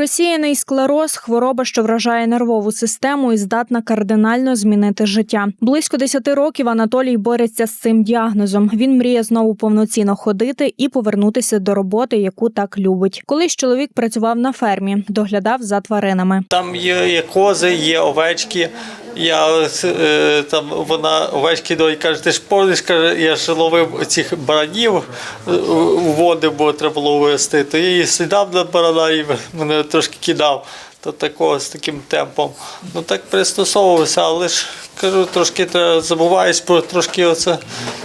Розсіяний склероз хвороба, що вражає нервову систему і здатна кардинально змінити життя. Близько 10 років Анатолій бореться з цим діагнозом. Він мріє знову повноцінно ходити і повернутися до роботи, яку так любить. Колись чоловік працював на фермі, доглядав за тваринами. Там є, кози, є овечки. Я е, там вона овечки до каже, ти ж повністю, каже, я ж ловив цих баранів е, у води, бо треба було вести. То я її слідав на барана і мене трошки кидав. То такого з таким темпом. Ну так пристосовувався, але ж кажу, трошки забуваєш про трошки оце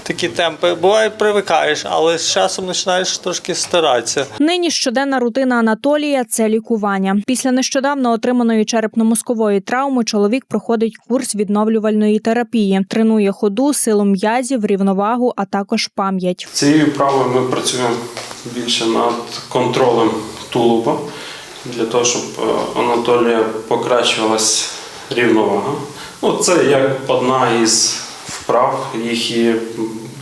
такі темпи. Буває, привикаєш, але з часом починаєш трошки старатися. Нині щоденна рутина Анатолія це лікування. Після нещодавно отриманої черепно-мозкової травми чоловік проходить курс відновлювальної терапії, тренує ходу, силу м'язів, рівновагу, а також пам'ять. Цією вправою ми працюємо більше над контролем тулуба для того, щоб е, Анатолія покращувалась рівновага. Ну, це як одна із вправ, їх є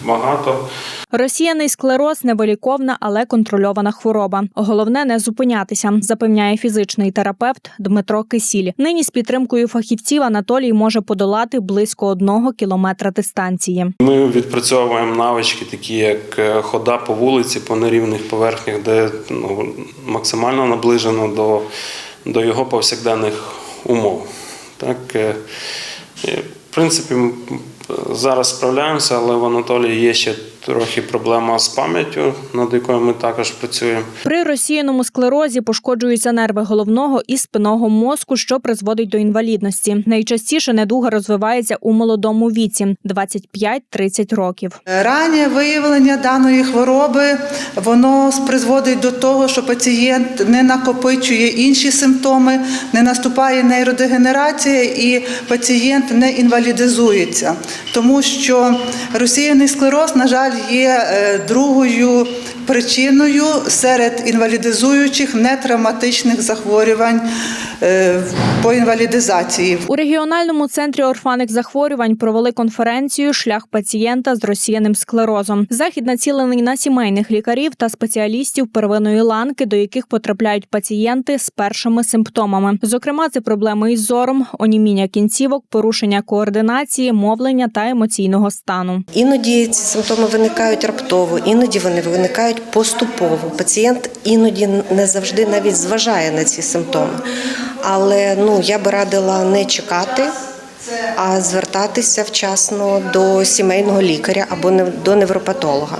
багато. Розсіяний склероз невиліковна, але контрольована хвороба. Головне не зупинятися, запевняє фізичний терапевт Дмитро Кисіль. Нині з підтримкою фахівців Анатолій може подолати близько одного кілометра дистанції. Ми відпрацьовуємо навички, такі як е, хода по вулиці, по нерівних поверхнях, де ну, максимально наближено до, до його повсякденних умов. Так, е, в принципі, зараз справляємося, але в Анатолії є ще трохи проблема з пам'яттю, над якою ми також працюємо. При розсіяному склерозі пошкоджуються нерви головного і спинного мозку, що призводить до інвалідності. Найчастіше недуга розвивається у молодому віці 25-30 років. Раннє виявлення даної хвороби воно призводить до того, що пацієнт не накопичує інші симптоми, не наступає нейродегенерація і пацієнт не інвалідизується, тому що розсіяний склероз, на жаль, є е, другою причиною серед інвалідизуючих нетравматичних захворювань е, по інвалідизації. У регіональному центрі орфанних захворювань провели конференцію Шлях пацієнта з розсіяним склерозом. Захід націлений на сімейних лікарів та спеціалістів первинної ланки, до яких потрапляють пацієнти з першими симптомами. Зокрема, це проблеми із зором, оніміння кінцівок, порушення координації, мовлення та емоційного стану. Іноді ці симптоми виникають раптово, іноді вони виникають поступово. Пацієнт іноді не завжди навіть зважає на ці симптоми. Але ну я би радила не чекати, а звертатися вчасно до сімейного лікаря або до невропатолога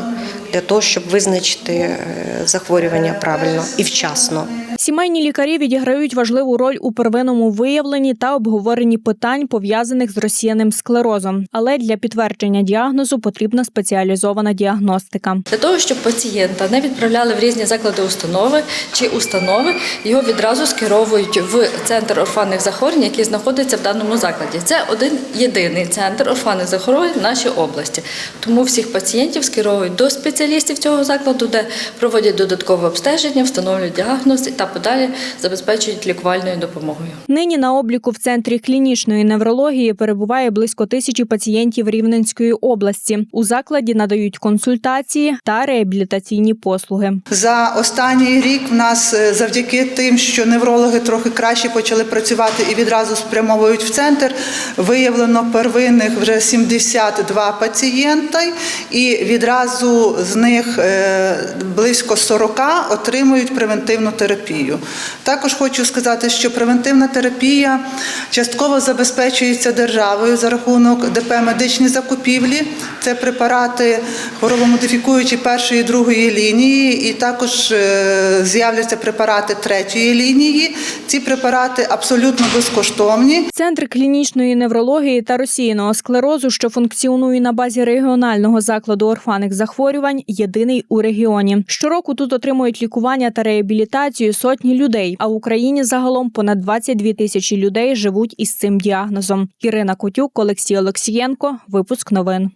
для того, щоб визначити е, захворювання правильно і вчасно. Сімейні лікарі відіграють важливу роль у первинному виявленні та обговоренні питань, пов'язаних з розсіяним склерозом. Але для підтвердження діагнозу потрібна спеціалізована діагностика. Для того, щоб пацієнта не відправляли в різні заклади установи чи установи, його відразу скеровують в центр орфанних захворювань, який знаходиться в даному закладі. Це один єдиний центр орфанних захворювань в нашій області. Тому всіх пацієнтів скеровують до спеціалістів цього закладу, де проводять додаткове обстеження, встановлюють діагноз та подалі забезпечують лікувальною допомогою. Нині на обліку в центрі клінічної неврології перебуває близько тисячі пацієнтів Рівненської області. У закладі надають консультації та реабілітаційні послуги. За останній рік в нас е, завдяки тим, що неврологи трохи краще почали працювати і відразу спрямовують в центр, виявлено первинних вже 72 пацієнта, і відразу з них е, близько 40 отримують превентивну терапію. Також хочу сказати, що превентивна терапія частково забезпечується державою за рахунок ДП медичні закупівлі. Це препарати хворобомодифікуючі першої і другої лінії, і також е, з'являться препарати третьої лінії. Ці препарати абсолютно безкоштовні. Центр клінічної неврології та розсіяного склерозу, що функціонує на базі регіонального закладу орфанних захворювань, єдиний у регіоні. Щороку тут отримують лікування та реабілітацію сотні людей. А в Україні загалом понад 22 тисячі людей живуть із цим діагнозом. Ірина Котюк, Олексій Олексієнко. Випуск новин.